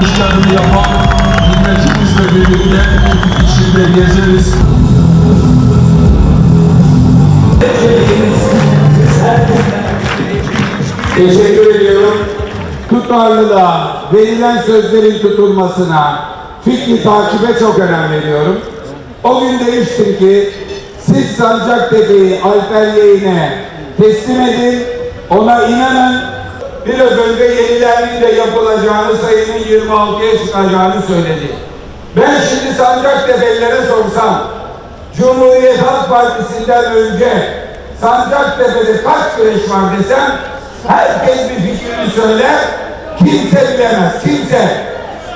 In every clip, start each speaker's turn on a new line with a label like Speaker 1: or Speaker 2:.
Speaker 1: planı yapan milletimizle birlikte içinde gezeriz. Teşekkür ediyorum. Tutarlılığa, verilen sözlerin tutulmasına, fikri takibe çok önem veriyorum. O gün demiştim ki siz Sancaktepe'yi Alper Yeğen'e teslim edin, ona inanın Biraz önce yenilenmeyi de yapılacağını, sayının 26'ya çıkacağını söyledi. Ben şimdi Sancaktepe'lilere sorsam, Cumhuriyet Halk Partisi'nden önce Sancaktepe'de kaç güreş var desem herkes bir fikrini söyler kimse bilemez kimse.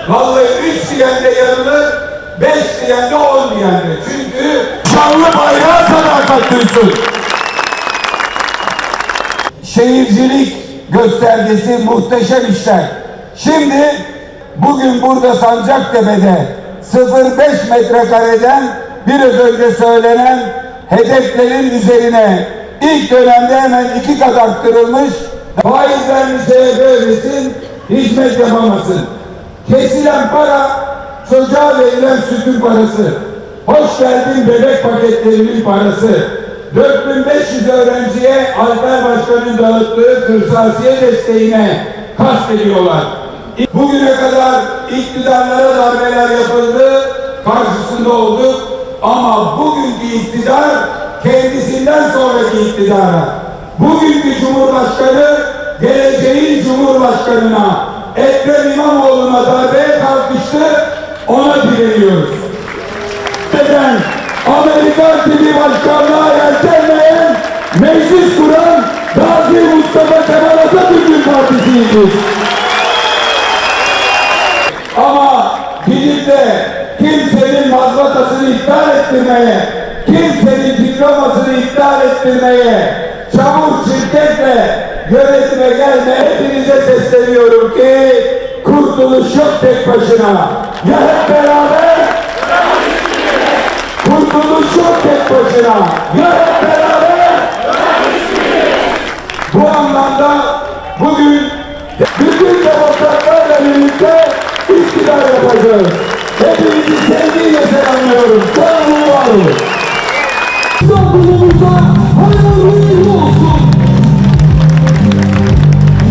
Speaker 1: Vallahi üç diyen de yanılır beş diyen de on diyen de. Çünkü şanlı bayrağa sadakat duysun. Şehircilik göstergesi muhteşem işler. Şimdi bugün burada Sancaktepe'de 0,5 metrekareden biraz önce söylenen hedeflerin üzerine ilk dönemde hemen iki kat arttırılmış faiz vermiş ödesin, hizmet yapamasın. Kesilen para çocuğa verilen sütün parası. Hoş geldin bebek paketlerinin parası. 4500 öğrenciye Alper Başkan'ın dağıttığı kırtasiye desteğine kastediyorlar. Bugüne kadar iktidarlara darbeler yapıldı, karşısında olduk. Ama bugünkü iktidar kendisinden sonraki iktidara, bugünkü Cumhurbaşkanı geleceğin Cumhurbaşkanına Ekrem İmamoğlu'na darbeye kalkıştı, ona direniyoruz eden Amerikan başkanlığa yeltenmeyen meclis kuran Gazi Mustafa Kemal Atatürk'ün partisiyiz. Ama gidip de kimsenin mazbatasını iptal ettirmeye, kimsenin diplomasını iptal ettirmeye, çamur şirketle yönetime gelmeye hepinize sesleniyorum ki kurtuluş yok tek başına. Ya hep beraber Kurtuluş yok tek başına. Ya hep beraber. Anlamda bugün bütün demokratlarla birlikte iktidar yapacağız. Hepinizi sevgiyle selamlıyorum. Sağ olun, var olun.
Speaker 2: Zamanımıza hayırlı olsun.